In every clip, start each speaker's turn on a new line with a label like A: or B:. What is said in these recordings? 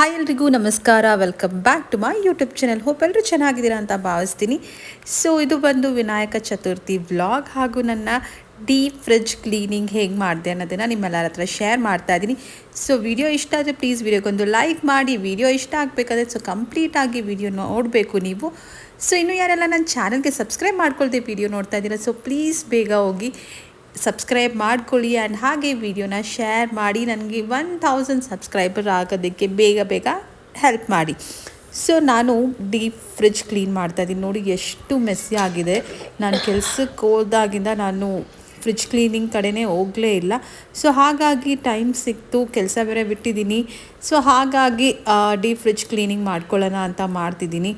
A: Hi ಎಲ್ರಿಗೂ ನಮಸ್ಕಾರ. Welcome back to my YouTube channel hope ಎಲ್ಲರೂ ಚೆನ್ನಾಗಿದ್ದೀರಾ ಅಂತ ಭಾವಿಸ್ತೀನಿ. ಸೊ ಇದು ಬಂದು ವಿನಾಯಕ ಚತುರ್ಥಿ ವ್ಲಾಗ್ ಹಾಗೂ ನನ್ನ ಡೀಪ್ ಫ್ರಿಜ್ ಕ್ಲೀನಿಂಗ್ ಹೇಗೆ ಮಾಡಿದೆ ಅನ್ನೋದನ್ನು ನಿಮ್ಮೆಲ್ಲರ ಹತ್ರ ಶೇರ್ ಮಾಡ್ತಾ ಇದ್ದೀನಿ. ಸೊ ವಿಡಿಯೋ ಇಷ್ಟ ಆದರೆ ಪ್ಲೀಸ್ ವಿಡಿಯೋಗೊಂದು ಲೈಕ್ ಮಾಡಿ. ವಿಡಿಯೋ ಇಷ್ಟ ಆಗಬೇಕಾದ್ರೆ ಸೊ ಕಂಪ್ಲೀಟಾಗಿ ವಿಡಿಯೋ ನೋಡಬೇಕು ನೀವು. ಸೊ ಇನ್ನು ಯಾರೆಲ್ಲ ನನ್ನ ಚಾನಲ್ಗೆ ಸಬ್ಸ್ಕ್ರೈಬ್ ಮಾಡ್ಕೊಳ್ತೀವಿ ವಿಡಿಯೋ ನೋಡ್ತಾ ಇದ್ದೀರಾ ಸೊ ಪ್ಲೀಸ್ ಬೇಗ ಹೋಗಿ ಸಬ್ಸ್ಕ್ರೈಬ್ ಮಾಡ್ಕೊಳ್ಳಿ ಆ್ಯಂಡ್ ಹಾಗೆ ವಿಡಿಯೋನ ಶೇರ್ ಮಾಡಿ ನನಗೆ ಒನ್ ಥೌಸಂಡ್ ಸಬ್ಸ್ಕ್ರೈಬರ್ ಆಗೋದಕ್ಕೆ ಬೇಗ ಬೇಗ ಹೆಲ್ಪ್ ಮಾಡಿ. ಸೊ ನಾನು ಡೀಪ್ ಫ್ರಿಜ್ ಕ್ಲೀನ್ ಮಾಡ್ತಾ ಇದ್ದೀನಿ. ನೋಡಿ ಎಷ್ಟು ಮೆಸ್ಸಿ ಆಗಿದೆ. ನಾನು ಕೆಲಸಕ್ಕೆ ಹೋದಾಗಿಂದ ನಾನು ಫ್ರಿಜ್ ಕ್ಲೀನಿಂಗ್ ಕಡೆನೇ ಹೋಗಲೇ ಇಲ್ಲ. ಸೊ ಹಾಗಾಗಿ ಟೈಮ್ ಸಿಕ್ತು. ಕೆಲಸ ಬೇರೆ ಬಿಟ್ಟಿದ್ದೀನಿ. ಸೊ ಹಾಗಾಗಿ ಡೀಪ್ ಫ್ರಿಜ್ ಕ್ಲೀನಿಂಗ್ ಮಾಡ್ಕೊಳ್ಳೋಣ ಅಂತ ಮಾಡ್ತಿದ್ದೀನಿ.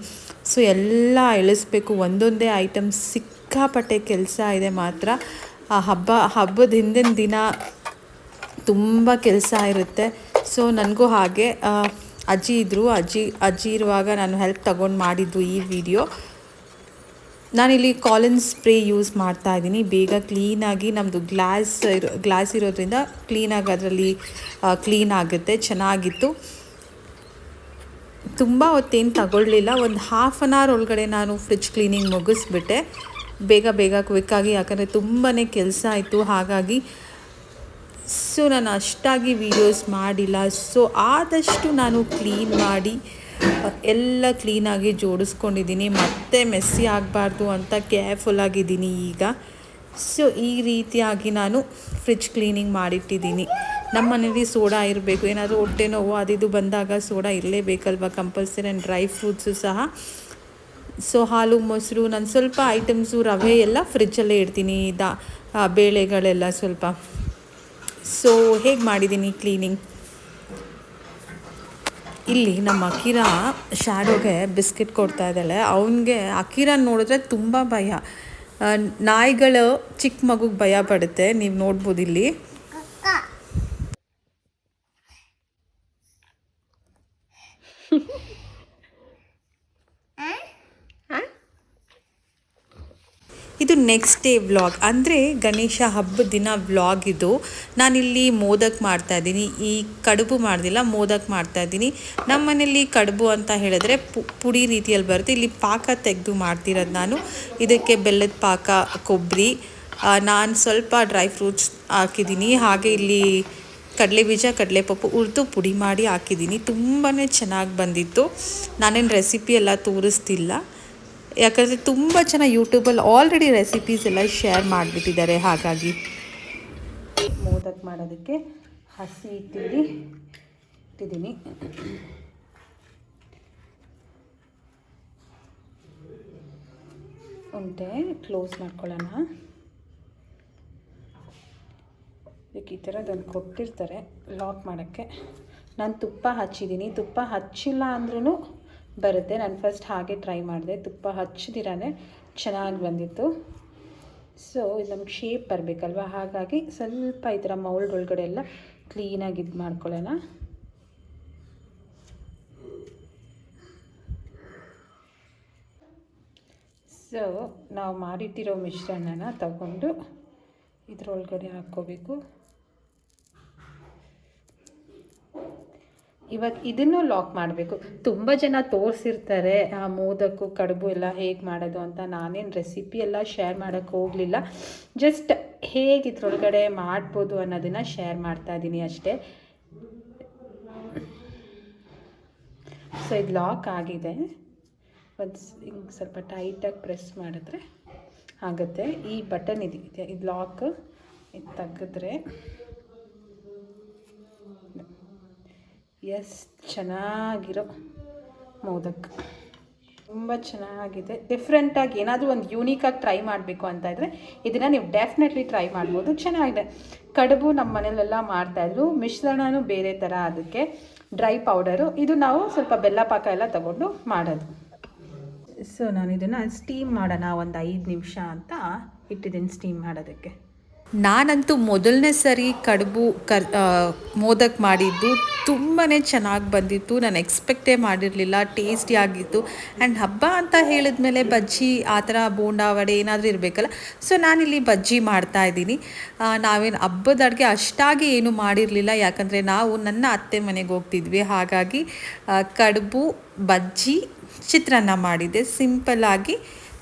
A: ಸೊ ಎಲ್ಲ ಇಳಿಸ್ಬೇಕು ಒಂದೊಂದೇ ಐಟಮ್ಸ್ ಸಿಕ್ಕಾಪಟ್ಟೆ ಕೆಲಸ ಇದೆ ಮಾತ್ರ. ಆ ಹಬ್ಬ, ಹಬ್ಬದ ಹಿಂದಿನ ದಿನ ತುಂಬ ಕೆಲಸ ಇರುತ್ತೆ. ಸೊ ನನಗೂ ಹಾಗೆ ಅಜ್ಜಿ ಇದ್ದರು ಅಜ್ಜಿ ಅಜ್ಜಿ ಇರುವಾಗ ನಾನು ಹೆಲ್ಪ್ ತಗೊಂಡು ಮಾಡಿದ್ದು ಈ ವಿಡಿಯೋ ನಾನಿಲ್ಲಿ ಕಾಲಿನ್ ಸ್ಪ್ರೇ ಯೂಸ್ ಮಾಡ್ತಾ ಇದ್ದೀನಿ. ಬೇಗ ಕ್ಲೀನಾಗಿ ನಮ್ಮದು ಗ್ಲಾಸ್ ಇರೋ ಗ್ಲಾಸ್ ಇರೋದ್ರಿಂದ ಕ್ಲೀನಾಗಿ ಅದರಲ್ಲಿ ಕ್ಲೀನ್ ಆಗುತ್ತೆ. ಚೆನ್ನಾಗಿತ್ತು. ತುಂಬ ಹೊತ್ತೇನು ತಗೊಳ್ಳಲಿಲ್ಲ ಒಂದು ಹಾಫ್ ಆನ್ ಅವರ್ ಒಳಗಡೆ ನಾನು ಫ್ರಿಜ್ ಕ್ಲೀನಿಂಗ್ ಮುಗಿಸ್ಬಿಟ್ಟೆ. ಬೇಗ ಬೇಗ ಕ್ವಿಕ್ಕಾಗಿ ಯಾಕಂದರೆ ತುಂಬಾ ಕೆಲಸ ಆಯಿತು. ಹಾಗಾಗಿ ಸೊ ನಾನು ಅಷ್ಟಾಗಿ ವೀಡಿಯೋಸ್ ಮಾಡಿಲ್ಲ. ಸೊ ಆದಷ್ಟು ನಾನು ಕ್ಲೀನ್ ಮಾಡಿ, ಎಲ್ಲ ಕ್ಲೀನಾಗಿ ಜೋಡಿಸ್ಕೊಂಡಿದ್ದೀನಿ. ಮತ್ತೆ ಮೆಸ್ಸಿ ಆಗಬಾರ್ದು ಅಂತ ಕೇರ್ಫುಲ್ ಆಗಿದ್ದೀನಿ ಈಗ. ಸೊ ಈ ರೀತಿಯಾಗಿ ನಾನು ಫ್ರಿಜ್ ಕ್ಲೀನಿಂಗ್ ಮಾಡಿಟ್ಟಿದ್ದೀನಿ. ನಮ್ಮ ಮನೇಲಿ ಸೋಡಾ ಇರಬೇಕು. ಏನಾದರೂ ಹೊಟ್ಟೆ ನೋವು ಅದಿದು ಬಂದಾಗ ಸೋಡಾ ಇರಲೇಬೇಕಲ್ವ? ಕಂಪಲ್ಸರಿ ಆ್ಯಂಡ್ ಡ್ರೈ ಫ್ರೂಟ್ಸು ಸಹ. ಸೊ ಹಾಲು, ಮೊಸರು, ನಾನು ಸ್ವಲ್ಪ ಐಟಮ್ಸು ರವೆ ಎಲ್ಲ ಫ್ರಿಜ್ಜಲ್ಲೇ ಇಡ್ತೀನಿ. ದಾ ಬೇಳೆಗಳೆಲ್ಲ ಸ್ವಲ್ಪ. ಸೊ ಹೇಗೆ ಮಾಡಿದ್ದೀನಿ ಕ್ಲೀನಿಂಗ್ ಇಲ್ಲಿ ನಮ್ಮ ಅಕಿರ ಶ್ಯಾಡೋಗೆ ಬಿಸ್ಕೆಟ್ ಕೊಡ್ತಾ ಇದ್ದಾಳೆ. ಅವನಿಗೆ ಅಕಿರ ನೋಡಿದ್ರೆ ತುಂಬ ಭಯ. ನಾಯಿಗಳು ಚಿಕ್ಕ ಮಗುಗೆ ಭಯ ಪಡುತ್ತೆ. ನೀವು ನೋಡ್ಬೋದು ಇಲ್ಲಿ. ಇದು ನೆಕ್ಸ್ಟ್ ಡೇ ವ್ಲಾಗ್ ಅಂದರೆ ಗಣೇಶ ಹಬ್ಬದ ದಿನ ವ್ಲಾಗ್ ಇದು. ನಾನಿಲ್ಲಿ ಮೋದಕ್ ಮಾಡ್ತಾ ಇದ್ದೀನಿ. ಈ ಕಡುಬು ಮಾಡ್ದಿಲ್ಲ, ಮೋದಕ್ ಮಾಡ್ತಾ ಇದ್ದೀನಿ. ನಮ್ಮ ಮನೇಲಿ ಕಡುಬು ಅಂತ ಹೇಳಿದ್ರೆ ಪುಡಿ ರೀತಿಯಲ್ಲಿ ಬರುತ್ತೆ. ಇಲ್ಲಿ ಪಾಕ ತೆಗೆದು ಮಾಡ್ತಿರೋದು ನಾನು. ಇದಕ್ಕೆ ಬೆಲ್ಲದ ಪಾಕ, ಕೊಬ್ಬರಿ ನಾನು ಸ್ವಲ್ಪ ಡ್ರೈ ಫ್ರೂಟ್ಸ್ ಹಾಕಿದ್ದೀನಿ. ಹಾಗೆ ಇಲ್ಲಿ ಕಡಲೆ ಬೀಜ ಕಡಲೆಪಪ್ಪು ಹುರಿದು ಪುಡಿ ಮಾಡಿ ಹಾಕಿದ್ದೀನಿ. ತುಂಬಾ ಚೆನ್ನಾಗಿ ಬಂದಿತ್ತು. ನಾನೇನು ರೆಸಿಪಿ ಎಲ್ಲ ತೋರಿಸ್ತಿಲ್ಲ. ಯಾಕಂದರೆ ತುಂಬ ಜನ ಯೂಟ್ಯೂಬಲ್ಲಿ ಆಲ್ರೆಡಿ ರೆಸಿಪೀಸ್ ಎಲ್ಲ ಶೇರ್ ಮಾಡಿಬಿಟ್ಟಿದ್ದಾರೆ, ಹಾಗಾಗಿ. ಮೋದಕ್ ಮಾಡೋದಕ್ಕೆ ಹಸಿ ಇಟ್ಟಿದ್ದೀನಿ ಇಟ್ಟಿದ್ದೀನಿ. ಉಂಟೆ ಕ್ಲೋಸ್ ಮಾಡ್ಕೊಳ್ಳೋಣ. ಇದಕ್ಕೆ ಈ ಥರದೊಂದು ಕೊಟ್ಟಿರ್ತಾರೆ ಲಾಕ್ ಮಾಡೋಕ್ಕೆ. ನಾನು ತುಪ್ಪ ಹಚ್ಚಿದ್ದೀನಿ. ತುಪ್ಪ ಹಚ್ಚಿಲ್ಲ ಅಂದ್ರೂ ಬರುತ್ತೆ. ನಾನು ಫಸ್ಟ್ ಹಾಗೆ ಟ್ರೈ ಮಾಡಿದೆ. ತುಪ್ಪ ಹಚ್ಚಿದಿರಾನೆ ಚೆನ್ನಾಗಿ ಬಂದಿತ್ತು. ಸೊ ಇದು ನಮ್ಗೆ ಶೇಪ್ ಬರಬೇಕಲ್ವ? ಹಾಗಾಗಿ ಸ್ವಲ್ಪ ಈ ಥರ ಮೌಲ್ಡ್ ಒಳಗಡೆ ಎಲ್ಲ ಕ್ಲೀನಾಗಿ ಇದು ಮಾಡ್ಕೊಳ್ಳೋಣ. ಸೊ ನಾವು ಮಾಡಿಟ್ಟಿರೋ ಮಿಶ್ರಣನ ತಗೊಂಡು ಇದರೊಳಗಡೆ ಹಾಕ್ಕೋಬೇಕು. ಇವಾಗ ಇದನ್ನು ಲಾಕ್ ಮಾಡಬೇಕು. ತುಂಬ ಜನ ತೋರಿಸಿರ್ತಾರೆ, ಆ ಮೋದಕು ಕಡುಬು ಎಲ್ಲ ಹೇಗೆ ಮಾಡೋದು ಅಂತ. ನಾನೇನು ರೆಸಿಪಿ ಎಲ್ಲ ಶೇರ್ ಮಾಡೋಕ್ಕೆ ಹೋಗಲಿಲ್ಲ. ಜಸ್ಟ್ ಹೇಗೆ ಇದ್ರೊಳಗಡೆ ಮಾಡ್ಬೋದು ಅನ್ನೋದನ್ನು ಶೇರ್ ಮಾಡ್ತಾ ಇದ್ದೀನಿ ಅಷ್ಟೇ. ಸೊ ಇದು ಲಾಕ್ ಆಗಿದೆ. ಒಂದು ಹಿಂಗೆ ಸ್ವಲ್ಪ ಟೈಟಾಗಿ ಪ್ರೆಸ್ ಮಾಡಿದ್ರೆ ಆಗುತ್ತೆ. ಈ ಬಟನ್ ಇದೆ, ಇದು ಲಾಕ್ ಇದು ತೆಗೆದ್ರೆ ಎಸ್ ಚೆನ್ನಾಗಿರೋ ಮೋದಕ್. ತುಂಬ ಚೆನ್ನಾಗಿದೆ. ಡಿಫ್ರೆಂಟಾಗಿ ಏನಾದರೂ ಒಂದು ಯೂನೀಕಾಗಿ ಟ್ರೈ ಮಾಡಬೇಕು ಅಂತ ಇದ್ದರೆ ಇದನ್ನು ನೀವು ಡೆಫಿನೆಟ್ಲಿ ಟ್ರೈ ಮಾಡ್ಬೋದು. ಚೆನ್ನಾಗಿದೆ. ಕಡುಬು ನಮ್ಮ ಮನೇಲೆಲ್ಲ ಮಾಡ್ತಾಯಿದ್ರು ಮಿಶ್ರಣನೂ ಬೇರೆ ಥರ ಅದಕ್ಕೆ ಡ್ರೈ ಪೌಡರು ಇದು ನಾವು ಸ್ವಲ್ಪ ಬೆಲ್ಲ ಪಾಕ ಎಲ್ಲ ತಗೊಂಡು ಮಾಡೋದು. ಸೊ ನಾನು ಇದನ್ನು ಸ್ಟೀಮ್ ಮಾಡೋಣ ಒಂದು ಐದು ನಿಮಿಷ ಅಂತ ಇಟ್ಟಿದ್ದೀನಿ ಸ್ಟೀಮ್ ಮಾಡೋದಕ್ಕೆ. ನಾನಂತೂ ಮೊದಲನೇ ಸರಿ ಕಡುಬು ಕರ್ ಮೋದಕ್ ಮಾಡಿದ್ದು ತುಂಬಾ ಚೆನ್ನಾಗಿ ಬಂದಿತ್ತು. ನಾನು ಎಕ್ಸ್ಪೆಕ್ಟೇ ಮಾಡಿರಲಿಲ್ಲ ಟೇಸ್ಟಿ ಆಗಿತ್ತು. ಆ್ಯಂಡ್ ಹಬ್ಬ ಅಂತ ಹೇಳಿದ್ಮೇಲೆ ಬಜ್ಜಿ ಆ ಥರ ಬೋಂಡಾ ವಡೆ ಏನಾದರೂ ಇರಬೇಕಲ್ಲ ಸೊ ನಾನಿಲ್ಲಿ ಬಜ್ಜಿ ಮಾಡ್ತಾ ಇದ್ದೀನಿ. ನಾವೇನು ಹಬ್ಬದ ಅಡುಗೆ ಅಷ್ಟಾಗಿ ಏನು ಮಾಡಿರಲಿಲ್ಲ. ಯಾಕಂದರೆ ನಾವು ನನ್ನ ಅತ್ತೆ ಮನೆಗೆ ಹೋಗ್ತಿದ್ವಿ. ಹಾಗಾಗಿ ಕಡುಬು, ಬಜ್ಜಿ, ಚಿತ್ರಾನ್ನ ಮಾಡಿದ್ದೆ. ಸಿಂಪಲ್ಲಾಗಿ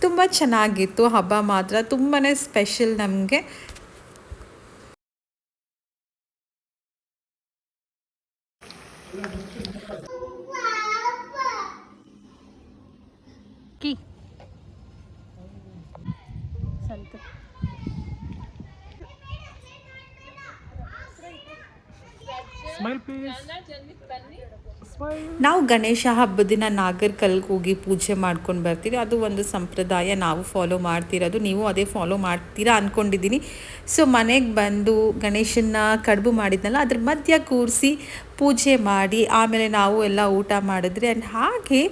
A: ತುಂಬ ಚೆನ್ನಾಗಿತ್ತು. ಹಬ್ಬ ಮಾತ್ರ ತುಂಬಾ ಸ್ಪೆಷಲ್ ನಮಗೆ.
B: Ki. Santa.
C: Smile please.
A: ನಾವು ಗಣೇಶ ಹಬ್ಬದ ದಿನ ನಾಗರ್ ಹೋಗಿ ಪೂಜೆ ಮಾಡ್ಕೊಂಡು ಬರ್ತೀವಿ. ಅದು ಒಂದು ಸಂಪ್ರದಾಯ ನಾವು ಫಾಲೋ ಮಾಡ್ತಿರೋದು. ನೀವು ಅದೇ ಫಾಲೋ ಮಾಡ್ತೀರಾ ಅಂದ್ಕೊಂಡಿದ್ದೀನಿ ಸೊ ಮನೆಗೆ ಬಂದು ಗಣೇಶನ ಕಡುಬು ಮಾಡಿದ್ನಲ್ಲ, ಅದ್ರ ಮಧ್ಯ ಕೂರಿಸಿ ಪೂಜೆ ಮಾಡಿ, ಆಮೇಲೆ ನಾವು ಎಲ್ಲ ಊಟ ಮಾಡಿದ್ರಿ ಆ್ಯಂಡ್ ಹಾಗೆ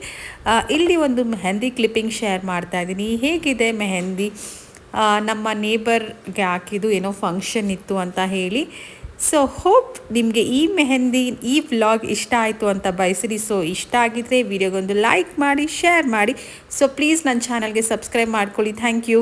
A: ಇಲ್ಲಿ ಒಂದು ಮೆಹಂದಿ ಕ್ಲಿಪ್ಪಿಂಗ್ ಶೇರ್ ಮಾಡ್ತಾ ಇದ್ದೀನಿ. ಹೇಗಿದೆ ಮೆಹಂದಿ? ನಮ್ಮ ನೇಬರ್ಗೆ ಹಾಕಿದ್ದು ಏನೋ ಫಂಕ್ಷನ್ ಇತ್ತು ಅಂತ ಹೇಳಿ. ಸೊ ಹೋಪ್ ನಿಮಗೆ ಈ ಮೆಹಂದಿ, ಈ ವ್ಲಾಗ್ ಇಷ್ಟ ಆಯಿತು ಅಂತ ಬಯಸಿರಿ. ಸೊ ಇಷ್ಟ ಆಗಿದ್ರೆ ವಿಡಿಯೋಗೊಂದು ಲೈಕ್ ಮಾಡಿ ಶೇರ್ ಮಾಡಿ. ಸೊ ಪ್ಲೀಸ್ ನನ್ನ ಚಾನಲ್ಗೆ ಸಬ್ಸ್ಕ್ರೈಬ್ ಮಾಡ್ಕೊಳ್ಳಿ. Thank you